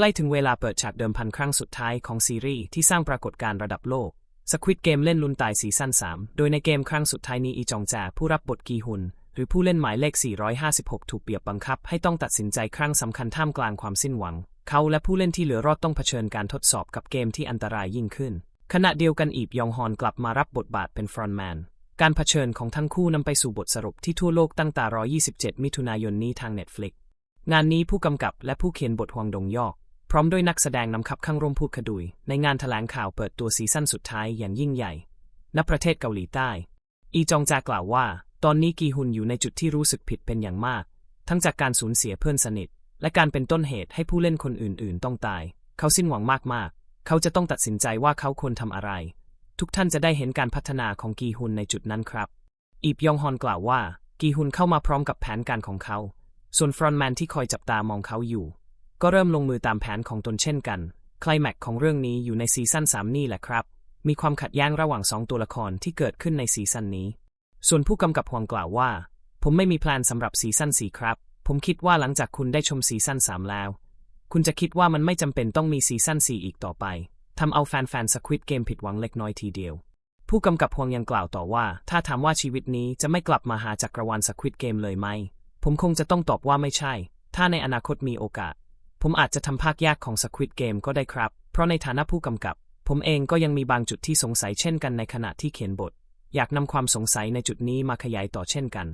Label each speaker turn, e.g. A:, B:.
A: ใกล้ถึงเวลาเปิดฉากเดิมพันครั้งสุดท้ายของซีรีส์ที่สร้างปรากฏการณ์ระดับโลก Squid Game เล่นลุนตายซีซั่น3 โดยในเกมครั้งสุดท้ายนี้อีจองแจผู้รับบทกีฮุน หรือผู้เล่นหมายเลข 456 ถูกเปียบบังคับ ให้ต้องตัดสินใจครั้งสำคัญท่ามกลางความสิ้นหวัง เขาและผู้เล่นที่เหลือรอดต้องเผชิญการทดสอบกับเกมที่อันตรายยิ่งขึ้น ขณะเดียวกันอีบยองฮอนกลับมารับบทบาทเป็นฟรอนแมนการเผชิญของทั้งคู่นำไปสู่บทสรุปที่ทั่วโลกตั้งแต่127 มิถุนายนนี้ทาง Netflix งานนี้ผู้กำกับและผู้เขียนบทฮวงดงยอก พร้อมด้วยนักแสดงนำขับข้างร่วมพูดขดุย ในงานถแถลงข่าวเปิดตัวซีซั่นสุดท้ายอย่างยิ่งใหญ่ ณ ประเทศเกาหลีใต้ อีจองจากล่าวว่า ตอนนี้กีฮุนอยู่ในจุดที่รู้สึกผิดเป็นอย่างมาก ทั้งจากการสูญเสียเพื่อนสนิท และการเป็นต้นเหตุให้ผู้เล่นคนอื่น ๆ ต้องตาย เขาสิ้นหวังมาก ๆ เขาจะต้องตัดสินใจว่าเขาควรทำอะไร ทุกท่านจะได้เห็นการพัฒนาของกีฮุนในจุดนั้นครับ อีบยองฮอนกล่าวว่า กีฮุนเข้ามาพร้อมกับแผนการของเขา ส่วนฟรอนแมนที่คอยจับตามองเขาอยู่ ก็เริ่มลงมือตามแผนของตนเช่นกันคลแม็กของเรื่องนี้อยู่ในซีซั่น3นี่แหละครับ มีความขัดแย้งระหว่างสองตัวละครที่เกิดขึ้นในซีซั่นนี้ ส่วนผู้กำกับหวงกล่าวว่า ผมไม่มีแพลนสำหรับซีซั่น4ครับ ผมคิดว่าหลังจากคุณได้ชมซีซั่น3แล้ว คุณจะคิดว่ามันไม่จำเป็นต้องมีซีซั่น4อีกต่อไปทำเอาแฟนๆสควิดเกมผิดหวังเล็กน้อยทีเดียว ผู้กำกับหวงยังกล่าวต่อว่า ถ้าถามว่าชีวิตนี้จะไม่กลับมาหาจักรวาลสควิดเกมเลยไหม ผมคงจะต้องตอบว่าไม่ใช่ ถ้าในอนาคตมีโอกาส ผมอาจจะทำภาคยากของ Squid Game ก็ได้ครับ เพราะในฐานะผู้กำกับ ผมเองก็ยังมีบางจุดที่สงสัยเช่นกันในขณะที่เขียนบท อยากนำความสงสัยในจุดนี้มาขยายต่อเช่นกัน